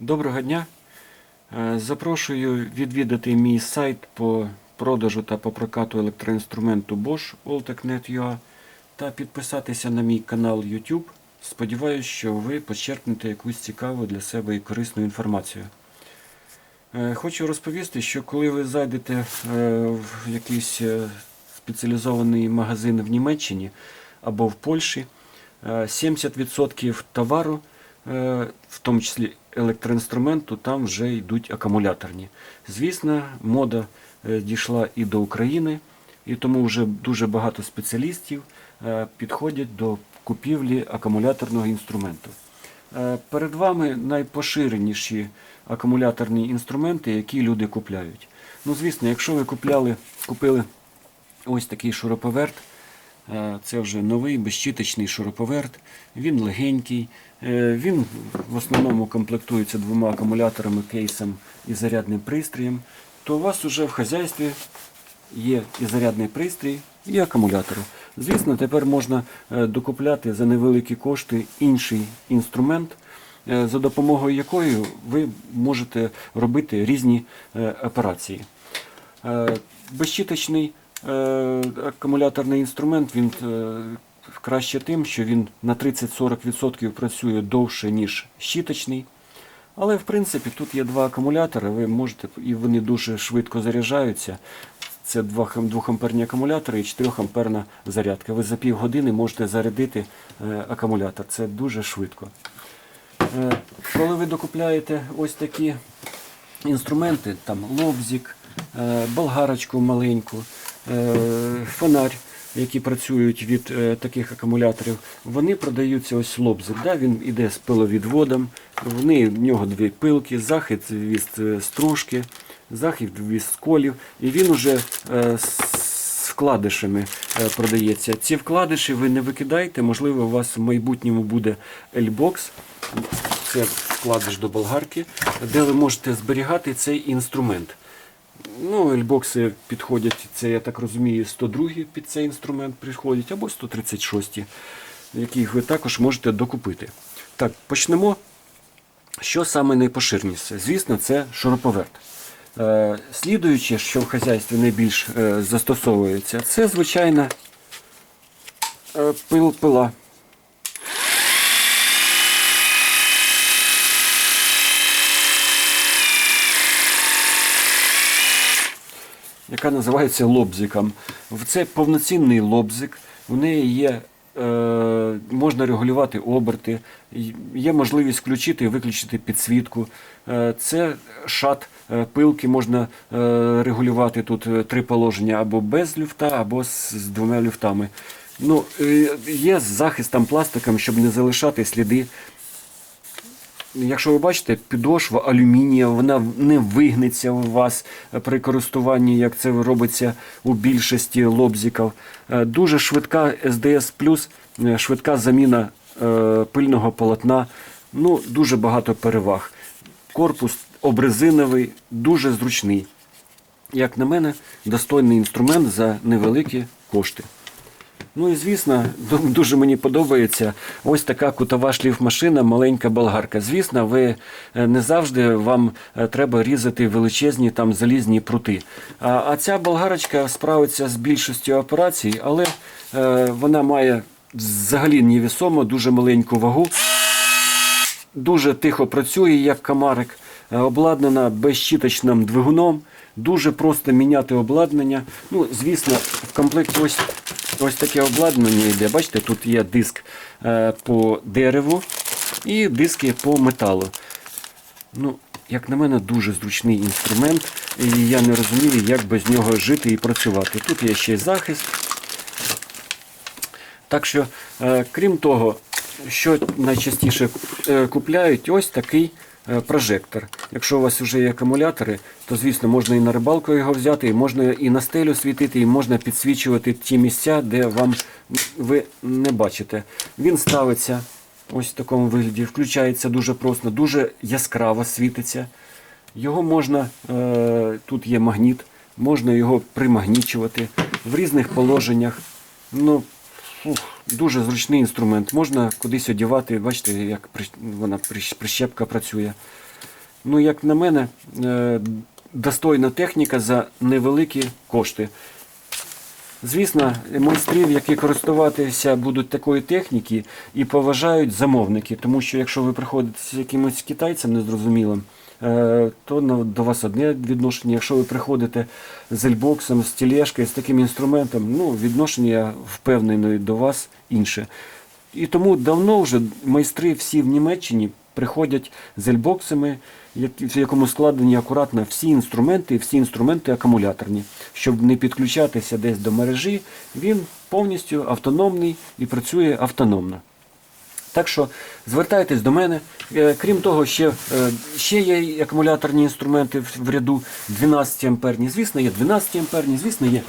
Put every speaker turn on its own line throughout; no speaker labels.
Доброго дня. Е, Запрошую відвідати мій сайт по продажу та по прокату електроінструменту Bosch Alltech.net.ua та підписатися на мій канал YouTube. Сподіваюсь, що ви почерпнете якусь цікаву для себе і корисну інформацію. Е, Хочу розповісти, що коли ви зайдете е, в якийсь спеціалізований магазин в Німеччині або в Польщі, е, 70% товару, в тому числі електроінструменту, там вже йдуть акумуляторні. Звісно, мода е, дійшла і до України, і тому вже дуже багато спеціалістів е, підходять до купівлі акумуляторного інструменту. Е, Перед вами найпоширеніші акумуляторні інструменти, які люди купляють. Ну, звісно, якщо ви купляли, купили ось такий шуруповерт, це вже новий безщіточний шуруповерт, він легенький, е, він в основному комплектується двома акумуляторами, кейсом і зарядним пристроєм, то у вас вже в хазяйстві є і зарядний пристрій, і акумулятори. Звісно, тепер можна е, докупляти за невеликі кошти інший інструмент, е, за допомогою якої ви можете робити різні е, операції. Е, Безщіточний е, акумуляторний інструмент він е, краще тим, що він на 30-40% працює довше, ніж щіточний. Але в принципі тут є два акумулятори, ви можете, і вони дуже швидко заряджаються. Це 2 амперні акумулятори і 4 амперна зарядка. Ви за півгодини можете зарядити е, акумулятор. Це дуже швидко. Е, Коли ви докупляєте ось такі інструменти, там лобзик, е, болгарочку маленьку, е, фонарь, які працюють від е, таких акумуляторів, вони продаються ось лобзик. Да? Він іде з пиловідводом, вони, в нього дві пилки, захід від е, стружки, захід від сколів, і він уже е, з вкладишами е, продається. Ці вкладиші ви не викидайте, можливо, у вас в майбутньому буде L-Box, це вкладиш до болгарки, де ви можете зберігати цей інструмент. Ну, L-бокси підходять, це я так розумію, 102 під цей інструмент підходять, або 136, яких ви також можете докупити. Так, почнемо. Що саме найпоширеніше? Звісно, це шуруповерт. Е, слідуюче, що в хазяйстві найбільш е, застосовується, це звичайна е, яка називається лобзиком. Це повноцінний лобзик. В неї є, е, можна регулювати оберти, є можливість включити і виключити підсвітку. Е, це шат е, пилки, можна регулювати тут три положення або без люфта, або з, двома люфтами. Ну, є з захистом пластиком, щоб не залишати сліди Якщо ви бачите, підошва алюмінія, вона не вигнеться у вас при користуванні, як це робиться у більшості лобзиків. Е, Дуже швидка SDS+, е, швидка заміна е, пильного полотна. Ну, дуже багато переваг. Корпус обрезиновий, дуже зручний. Як на мене, достойний інструмент за невеликі кошти. Ну і звісно, дуже мені подобається ось така кутова шліфмашина, маленька болгарка. Звісно, ви е, не завжди вам е, треба різати величезні там залізні прути. А, а ця болгарочка справиться з більшістю операцій, але е, вона має взагалі невісомо дуже маленьку вагу. Дуже тихо працює, як комарик, е, обладнана безщіточним двигуном. Дуже просто міняти обладнання. Ну, звісно, в комплекті ось, ось таке обладнання йде. Бачите, тут є диск е, по дереву і диски по металу. Ну, як на мене, дуже зручний інструмент, і я не розумію, як без нього жити і працювати. Тут є ще й захист. Так що, е, крім того, що найчастіше е, купляють, ось такий прожектор. Якщо у вас вже є акумулятори, то звісно можна і на рибалку його взяти, і можна і на стелю світити, і можна підсвічувати ті місця, де вам ви не бачите. Він ставиться ось в такому вигляді, включається дуже просто, дуже яскраво світиться. Його можна, е, тут є магніт, можна його примагнічувати в різних положеннях. Ну, ух, дуже зручний інструмент. Можна кудись одягати, бачите, як вона прищепка працює. ну, як на мене, е, достойна техніка за невеликі кошти. Звісно, майстрів, які користуватися будуть такої техніки, і поважають замовники, тому що якщо ви приходите з якимось китайцем незрозумілим, то до вас одне відношення. Якщо ви приходите з ельбоксом, з тележкою, з таким інструментом, ну, відношення впевненої до вас інше. І тому давно вже майстри всі в Німеччині приходять з ельбоксами, в якому складені акуратно всі інструменти, всі інструменти акумуляторні. Щоб не підключатися десь до мережі, він повністю автономний і працює автономно. Так що звертайтесь до мене. Е, Крім того, ще, е, ще є акумуляторні інструменти в ряду 12 амперні. Звісно, є 12 амперні, звісно, є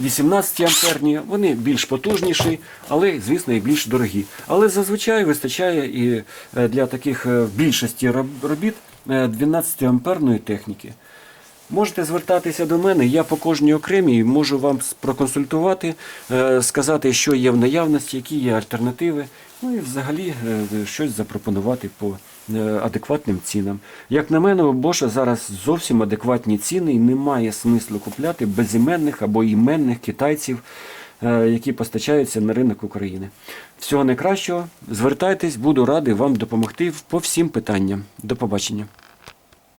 18 амперні. Вони більш потужніші, але, звісно, і більш дорогі. Але зазвичай вистачає і е, для таких більшості робіт е, 12 амперної техніки. Можете звертатися до мене, я по кожній окремій можу вам проконсультувати, е, сказати, що є в наявності, які є альтернативи, ну і взагалі е, щось запропонувати по е, адекватним цінам. Як на мене, у Боша зараз зовсім адекватні ціни і немає смислу купляти безіменних або іменних китайців, які постачаються на ринок України. Всього найкращого, звертайтесь, буду радий вам допомогти по всім питанням. До побачення.